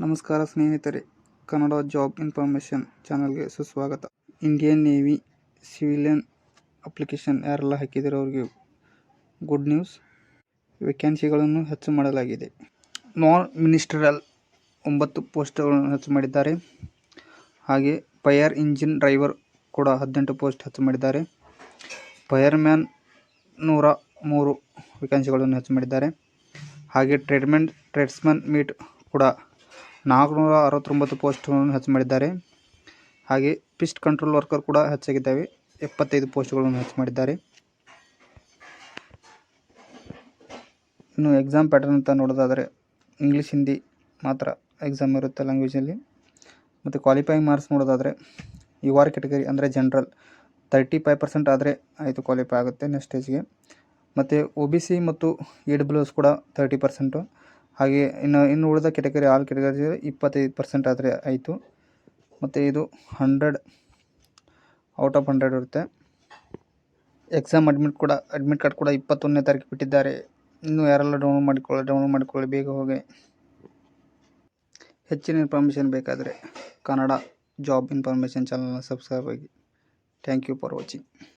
ನಮಸ್ಕಾರ ಸ್ನೇಹಿತರೆ, Kannada job information ಚಾನಲ್ಗೆ ಸುಸ್ವಾಗತ. ಇಂಡಿಯನ್ ನೇವಿ ಸಿವಿಲಿಯನ್ ಅಪ್ಲಿಕೇಶನ್ ಯಾರೆಲ್ಲ ಹಾಕಿದ್ದೀರೋ ಅವ್ರಿಗೆ ಗುಡ್ ನ್ಯೂಸ್. ವೇಕೆನ್ಸಿಗಳನ್ನು ಹೆಚ್ಚು ಮಾಡಲಾಗಿದೆ. ನಾನ್ ಮಿನಿಸ್ಟ್ರಲ್ ಒಂಬತ್ತು ಪೋಸ್ಟ್ಗಳನ್ನು ಹೆಚ್ಚು ಮಾಡಿದ್ದಾರೆ. ಹಾಗೆ ಫೈರ್ ಇಂಜಿನ್ ಡ್ರೈವರ್ ಕೂಡ ಹದಿನೆಂಟು ಪೋಸ್ಟ್ ಹೆಚ್ಚು ಮಾಡಿದ್ದಾರೆ. ಫೈರ್ಮ್ಯಾನ್ ನೂರ ಮೂರು ವೇಕೆನ್ಸಿಗಳನ್ನು ಹೆಚ್ಚು ಮಾಡಿದ್ದಾರೆ. ಹಾಗೆ ಟ್ರೇಡ್ಮೆಂಟ್ ಟ್ರೇಡ್ಸ್ಮನ್ ಮೀಟ್ ಕೂಡ ನಾಲ್ಕುನೂರ ಅರವತ್ತೊಂಬತ್ತು ಪೋಸ್ಟ್ಗಳನ್ನು ಹೆಚ್ಚು ಮಾಡಿದ್ದಾರೆ. ಹಾಗೆ ಪಿಸ್ಟ್ ಕಂಟ್ರೋಲ್ ವರ್ಕರ್ ಕೂಡ ಹೆಚ್ಚಾಗಿದ್ದಾವೆ. ಎಪ್ಪತ್ತೈದು ಪೋಸ್ಟ್ಗಳನ್ನು ಹೆಚ್ಚು ಮಾಡಿದ್ದಾರೆ. ಇನ್ನು ಎಕ್ಸಾಮ್ ಪ್ಯಾಟರ್ನ್ ಅಂತ ನೋಡೋದಾದರೆ ಇಂಗ್ಲೀಷ್ ಹಿಂದಿ ಮಾತ್ರ ಎಕ್ಸಾಮ್ ಇರುತ್ತೆ ಲ್ಯಾಂಗ್ವೇಜಲ್ಲಿ ಮತ್ತು ಕ್ವಾಲಿಫೈಯಿಂಗ್ ಮಾರ್ಕ್ಸ್ ನೋಡೋದಾದರೆ ಯು ಆರ್ ಕೆಟಗರಿ ಅಂದರೆ ಜನರಲ್ ತರ್ಟಿ ಫೈವ್ ಪರ್ಸೆಂಟ್ ಆದರೆ ಆಯಿತು ಕ್ವಾಲಿಫೈ ಆಗುತ್ತೆ ನೆಕ್ಸ್ಟ್ ಸ್ಟೇಜ್ಗೆ ಮತ್ತು ಒ ಬಿ ಸಿ ಮತ್ತು ಇ ಡಬ್ಲ್ಯೂ ಎಸ್ ಕೂಡ ತರ್ಟಿ ಪರ್ಸೆಂಟು ಹಾಗೆ ಇನ್ನು ಇನ್ನು ಉಳಿದ ಕೆಟಗರಿ ಆಲ್ ಕೆಟಗರಿ ಇಪ್ಪತ್ತೈದು ಪರ್ಸೆಂಟ್ ಆದರೆ ಆಯಿತು. ಮತ್ತು ಇದು ಹಂಡ್ರೆಡ್ ಔಟ್ ಆಫ್ ಹಂಡ್ರೆಡ್ ಇರುತ್ತೆ. ಎಕ್ಸಾಮ್ ಅಡ್ಮಿಟ್ ಕೂಡ ಅಡ್ಮಿಟ್ ಕಾರ್ಡ್ ಕೂಡ ಇಪ್ಪತ್ತೊಂದನೇ ತಾರೀಕು ಬಿಟ್ಟಿದ್ದಾರೆ. ಇನ್ನೂ ಯಾರೆಲ್ಲ ಡೌನ್ಲೋಡ್ ಮಾಡಿಕೊಳ್ಳಿ ಡೌನ್ಲೋಡ್ ಮಾಡಿಕೊಳ್ಳಿ, ಬೇಗ ಹೋಗಿ. ಹೆಚ್ಚಿನ ಇನ್ಫಾರ್ಮೇಷನ್ ಬೇಕಾದರೆ ಕನ್ನಡ ಜಾಬ್ ಇನ್ಫಾರ್ಮೇಷನ್ ಚಾನಲ್ನ ಸಬ್ಸ್ಕ್ರೈಬ್ ಆಗಿ. Thank you for watching